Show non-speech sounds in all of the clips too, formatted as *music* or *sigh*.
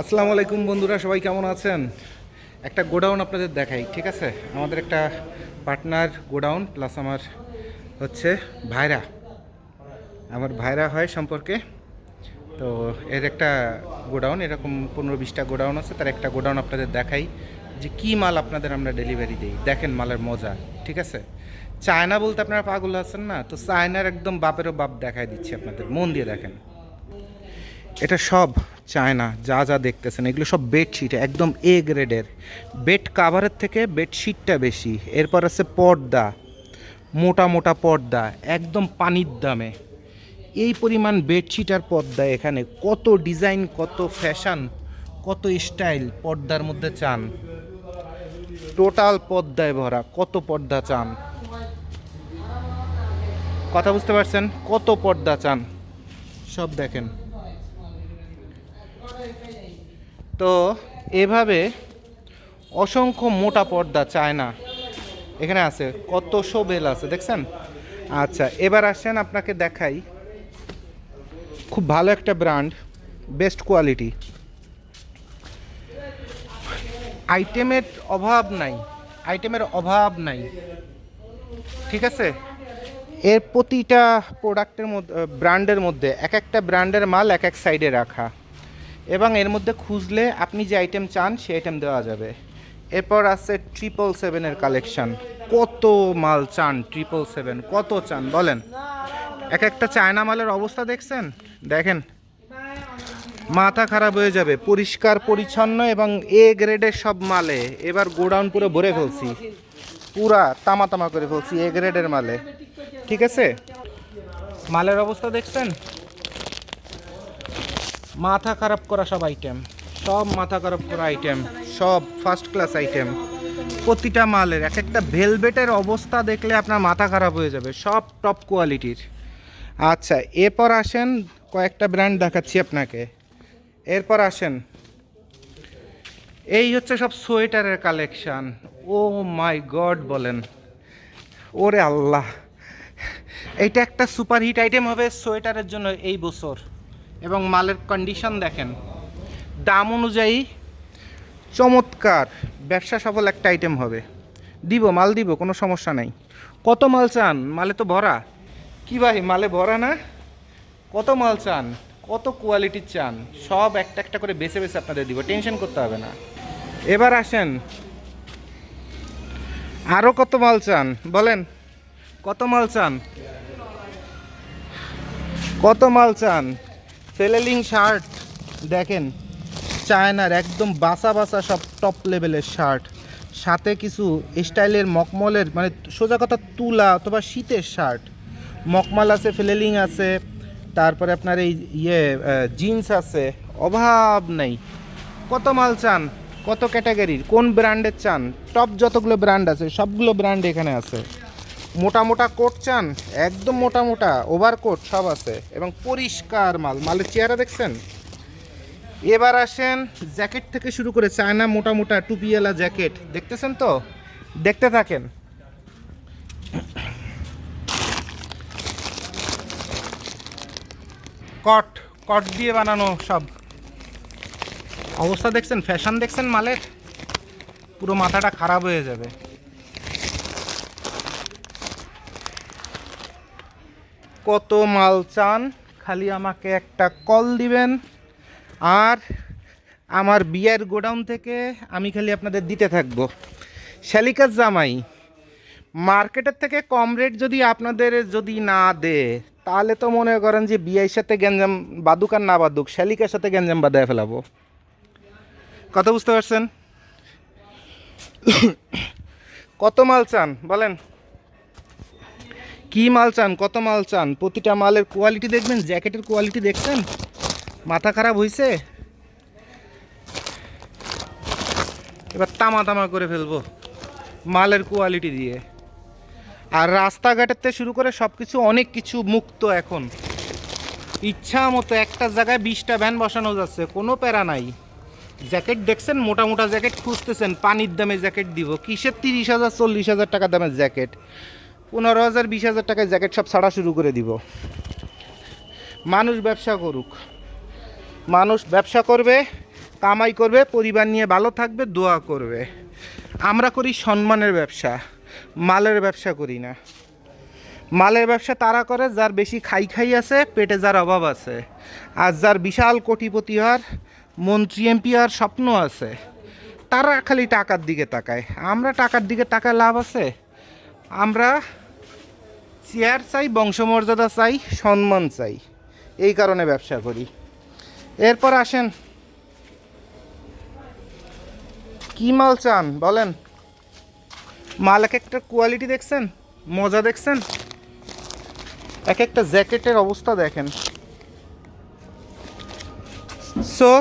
আসসালামু আলাইকুম বন্ধুরা, সবাই কেমন আছেন? একটা গোডাউন আপনাদের দেখাই, ঠিক আছে? আমাদের একটা পার্টনার গোডাউন, প্লাস আমার হচ্ছে ভাইরা। আমার ভাইরা হয় সম্পর্কে। তো এর একটা গোডাউন, এরকম পনেরো বিশটা গোডাউন আছে, তার একটা গোডাউন আপনাদের দেখাই, যে কি মাল আপনাদের আমরা ডেলিভারি দিই। দেখেন মালের মজা, ঠিক আছে? চায়না বলতে আপনারা পাগল আছেন না? তো চায়নার একদম বাপেরও বাপ দেখাই দিচ্ছি আপনাদের, মন দিয়ে দেখেন। এটা সব চায়না, যা যা দেখতেছেন, এগুলো সব বেডশিট একদম এ গ্রেডের বেড কাভারের থেকে বেডশিটটা বেশি, এরপর আছে পর্দা, মোটা মোটা পর্দা, একদম পানির দামে। এই পরিমাণ বেডশিট আর পর্দা এখানে, কত ডিজাইন কত ফ্যাশন কত স্টাইল পর্দার মধ্যে চান। টোটাল পর্দায় ভরা, কত পর্দা চান? কথা বুঝতে পারছেন? কত পর্দা চান? সব দেখেন। তো এভাবে অসংখ্য মোটা পর্দা চায় না। এখানে আছে, কত বেল আছে, দেখছেন? আচ্ছা এবার আসেন আপনাকে দেখাই খুব ভালো একটা ব্র্যান্ড, বেস্ট কোয়ালিটি। আইটেমের অভাব নাই, আইটেমের অভাব নাই। ঠিক আছে? এর প্রতিটা প্রোডাক্টের মধ্যে, ব্র্যান্ডের মধ্যে, এক একটা ব্র্যান্ডের মাল এক এক সাইডে রাখা। এবং এর মধ্যে খুঁজলে আপনি যে আইটেম চান সেই আইটেম দেওয়া যাবে। এরপর আছে ট্রিপল সেভেনের কালেকশন কত মাল চান ট্রিপল সেভেন কত চান? বলেন। এক একটা চায়না মালের অবস্থা দেখছেন? দেখেন। মাথা খারাপ হয়ে যাবে। পরিষ্কার, পরিচ্ছন্ন এবং এ গ্রেডের সব মালে। এবার গোডাউন পুরো ভরে ফেলছি। পুরা তামা তামা করে ফেলছি এ গ্রেডের মালে। ঠিক আছে? মালের অবস্থা দেখছেন? মাথা খারাপ করা সব আইটেম সব মাথা খারাপ করা আইটেম সব ফার্স্ট ক্লাস আইটেম প্রতিটা মালের এক একটা ভেলভেটের অবস্থা দেখলে আপনার মাথা খারাপ হয়ে যাবে, সব টপ কোয়ালিটির আচ্ছা এরপর আসেন, কয়েকটা ব্র্যান্ড দেখাচ্ছি আপনাকে। এরপর আসেন, এই হচ্ছে সব সোয়েটারের কালেকশান ও মাই গড বলেন। ওরে আল্লাহ, এইটা একটা সুপারহিট আইটেম হবে সোয়েটারের জন্য এই বছর। এবং মালের কন্ডিশন দেখেন। দাম অনুযায়ী চমৎকার। ব্যবসা সফল একটা আইটেম হবে। দিব, মাল দিব, কোনো সমস্যা নাই। কত মাল চান? মালে তো ভরা। কী ভাই, মালে ভরা না? কত মাল চান? কত কোয়ালিটির চান? সব একটা একটা করে বেছে বেছে আপনাদের দিব, টেনশন করতে হবে না। এবার আসেন। আরও কত মাল চান? বলেন। কত মাল চান? কত মাল চান? ফেলেলিং শার্ট, দেখেন, চায়নার একদম বাসা বাসা সব টপ লেভেলের শার্ট। সাথে কিছু স্টাইলের মকমলের মানে সোজা কথা তুলা অথবা শীতের শার্ট। মকমাল আছে, ফেলেলিং আছে, তারপরে আপনার এই ইয়ে জিন্স আছে, অভাব নেই। কত মাল চান? কত ক্যাটাগরির কোন ব্র্যান্ডের চান? টপ যতগুলো ব্র্যান্ড আছে, সবগুলো ব্র্যান্ড এখানে আছে। মোটা মোটা কোট চান? একদম মোটা মোটা ওভার কোট সব আছে। এবং পরিষ্কার মাল। মালের চেহারা দেখছেন? এবার আসেন জ্যাকেট থেকে শুরু করে চায়না মোটা মোটা টুপিওয়ালা জ্যাকেট। দেখতেছেন তো? দেখতে থাকেন। কট কট দিয়ে বানানো সব। অবস্থা দেখছেন? ফ্যাশন দেখছেন মালের? পুরো মাথাটা খারাপ হয়ে যাবে। কত মাল চান, খালি আমাকে একটা কল দিবেন। আর আমার বিয়ের গোডাউন থেকে আমি খালি আপনাদের দিতে থাকব। শ্যালিকার জামাই, মার্কেটের থেকে কম রেট যদি আপনাদের যদি না দে তাহলে তো মনে করেন যে বিয়ের সাথে গ্যাঞ্জাম বাদুক আর না বাদুক শ্যালিকার সাথে গ্যাঞ্জাম বাদায় ফেলাবো। কথা বুঝতে পারছেন? *coughs* কত মাল চান, বলেন। কি মাল চান? কত মাল চান? প্রতিটা মালের কোয়ালিটি দেখবেন, জ্যাকেটের কোয়ালিটি দেখছেন? মাথা খারাপ হয়েছে এবার তামা তামা করে ফেলব মালের কোয়ালিটি দিয়ে। আর রাস্তাঘাটের থেকে শুরু করে সব কিছু অনেক কিছু মুক্ত এখন। ইচ্ছা মতো একটা জায়গায় বিশটা ভ্যান বসানো যাচ্ছে, কোনো প্যারা নাই। জ্যাকেট দেখছেন? মোটা মোটা জ্যাকেট খুঁজতেছেন, পানির দামে জ্যাকেট দিব। কিসের তিরিশ হাজার, চল্লিশ হাজার টাকা দামের জ্যাকেট? পনেরো হাজার, বিশ হাজার টাকায় জ্যাকেট সব ছাড়া শুরু করে দিব। মানুষ ব্যবসা করুক। মানুষ ব্যবসা করবে, কামাই করবে, পরিবার নিয়ে ভালো থাকবে, দোয়া করবে। আমরা করি সম্মানের ব্যবসা, মালের ব্যবসা করি না। মালের ব্যবসা তারা করে, যার বেশি খাই খাই আছে, পেটে যার অভাব আছে। আর যার বিশাল কোটিপতি হওয়ার মন্ত্রী, এমপি হওয়ার স্বপ্ন আছে, তারা খালি টাকার দিকে তাকায়। আমরা টাকার দিকে তাকায় লাভ আছে? আমরা চেয়ার চাই, বংশমর্যাদা চাই, সম্মান চাই। এই কারণে ব্যবসা করি। এরপর আসেন, কি মাল চান বলেন? মাল এক একটা কোয়ালিটি দেখছেন? মজা দেখছেন? এক একটা জ্যাকেটের অবস্থা দেখেন। সো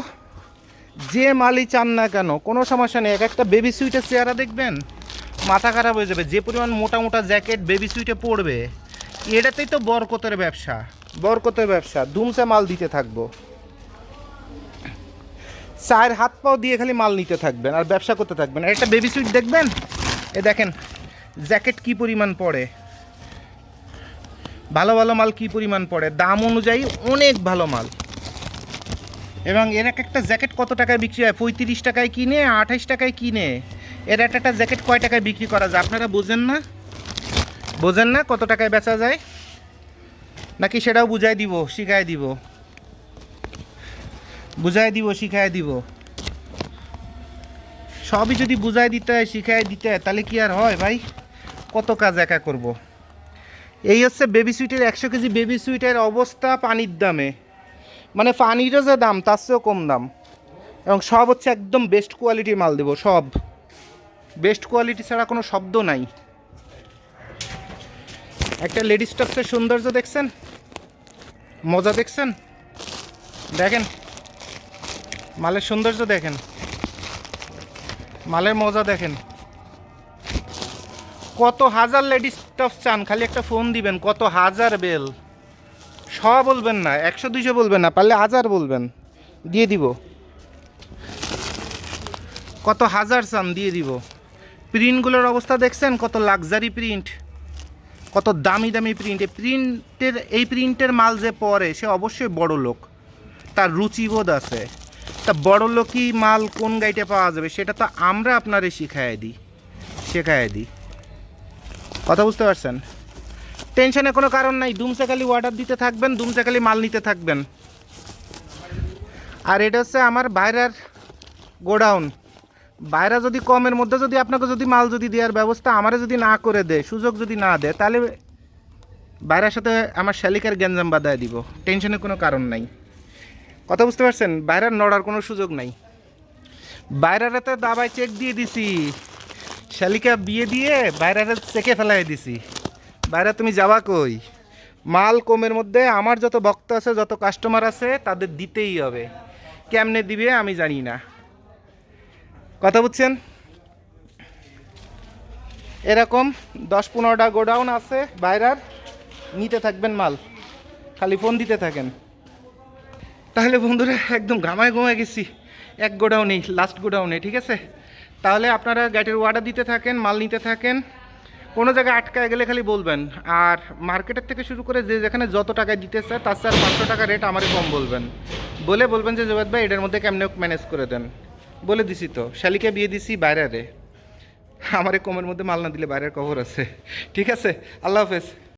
যে মালই চান না কেন, কোনো সমস্যা নেই। এক একটা বেবি সুইটের চেহারা দেখবেন? মাথা খারাপ হয়ে যাবে। যে পরিমাণ মোটা মোটা জ্যাকেট বেবি সুইটে পড়বে এটাতেই তো বরকতের ব্যবসা। বরকতের ব্যবসা, ধুমসে মাল দিতে থাকব। চায়ের হাত পাও দিয়ে খালি মাল নিতে থাকবেন, আর ব্যবসা করতে থাকবেন। আর একটা বেবি সুইট দেখবেন? এ দেখেন, জ্যাকেট কি পরিমাণ পড়ে ভালো ভালো মাল কি পরিমাণ পড়ে দাম অনুযায়ী অনেক ভালো মাল। এবং এর এক একটা জ্যাকেট কত টাকায় বিক্রি হয়? পঁয়ত্রিশ টাকায় কিনে, আঠাইশ টাকায় কিনে। এর একটা একটা জ্যাকেট কয় টাকায় বিক্রি করা যায়? আপনারা বোঝেন না? বোঝেন না কত টাকায় বেচা যায়? নাকি সেটাও বুঝাই দিব, শিখাই দিব? বুঝাই দিব, শিখাই দিব। সবই যদি বুঝাই দিতে হয়, শিখাই দিতে হয়, তাহলে কি আর হয় ভাই? কত কাজ একা করব। এই হচ্ছে বেবি সুইটের একশো কেজি বেবি সুইটের অবস্থা পানির দামে। মানে পানিরও যে দাম, তার চেয়েও কম দাম। এবং সব হচ্ছে একদম বেস্ট কোয়ালিটির মাল দেবো, সব। বেস্ট কোয়ালিটি ছাড়া কোনো শব্দ নাই। একটা লেডিস টপসের সৌন্দর্য দেখছেন? মজা দেখছেন? দেখেন। মালের সৌন্দর্য দেখেন। মালের মজা দেখেন। কত হাজার লেডিস টপ চান, খালি একটা ফোন দিবেন, কত হাজার বেল। শ বলবেন না, একশো, দুইশো বলবেন না, পারলে হাজার বলবেন। দিয়ে দিব। কত হাজার চান, দিয়ে দিব। প্রিন্টগুলোর অবস্থা দেখছেন? কত লাক্সারি প্রিন্ট কত দামি দামি প্রিন্ট এই প্রিন্টের এই প্রিন্টের মাল যে পরে, সে অবশ্যই বড় লোক। তার রুচিবোধ আছে। তা বড় লোকই মাল কোন গাইটে পাওয়া যাবে, সেটা তো আমরা আপনারে শিখাই দিই শেখাই দিই। কথা বুঝতে পারছেন? টেনশনে কোনো কারণ নাই দুমসে খালি অর্ডার দিতে থাকবেন দুমসে খালি মাল নিতে থাকবেন। আর এটা হচ্ছে আমার বাইরের গোডাউন। বাইরে যদি কমের মধ্যে যদি আপনাকে যদি মাল যদি দেওয়ার ব্যবস্থা আমারে যদি না করে দেয়, সুযোগ যদি না দেয়, তাহলে বাইরের সাথে আমার শালিকার গ্যাঞ্জাম বাদায় দিব। টেনশনের কোনো কারণ নাই। কথা বুঝতে পারছেন? বাইরের নড়ার কোনো সুযোগ নাই। বাইরের তো দাবায় চেক দিয়ে দিছি। শালিকা বিয়ে দিয়ে বাইরের চেকে ফেলাই দিছি। বাইরে তুমি যাবা কই? মাল কমের মধ্যে আমার যত ভক্ত আছে, যত কাস্টমার আছে, তাদের দিতেই হবে। কেমনে দিবে আমি জানি না। কথা বুঝছেন? এরকম দশ পনেরোটা গোডাউন আছে, বাইরার, নিতে থাকবেন মাল। খালি ফোন দিতে থাকেন। তাহলে বন্ধুরা, একদম ঘামায় ঘুমায় গেছি। এক গোডাউনেই লাস্ট গোডাউনে, ঠিক আছে? তাহলে আপনারা গাড়ির অর্ডার দিতে থাকেন, মাল নিতে থাকেন। কোনো জায়গায় আটকায় গেলে খালি বলবেন। আর মার্কেটের থেকে শুরু করে যে যেখানে যত টাকায় দিতে চায়, তার স্যার পাঁচশো টাকা রেট আমারই কম বলবেন। বলে বলবেন যে জবেদ ভাই, এটার মধ্যে কেমনে ম্যানেজ করে দেন। বলে দিছি তো, শালিকা বিয়ে দিছি বাইরে আমারে কমের মধ্যে মাল না দিলে বাইরের কবর আছে। ঠিক আছে? আল্লাহ হাফেজ।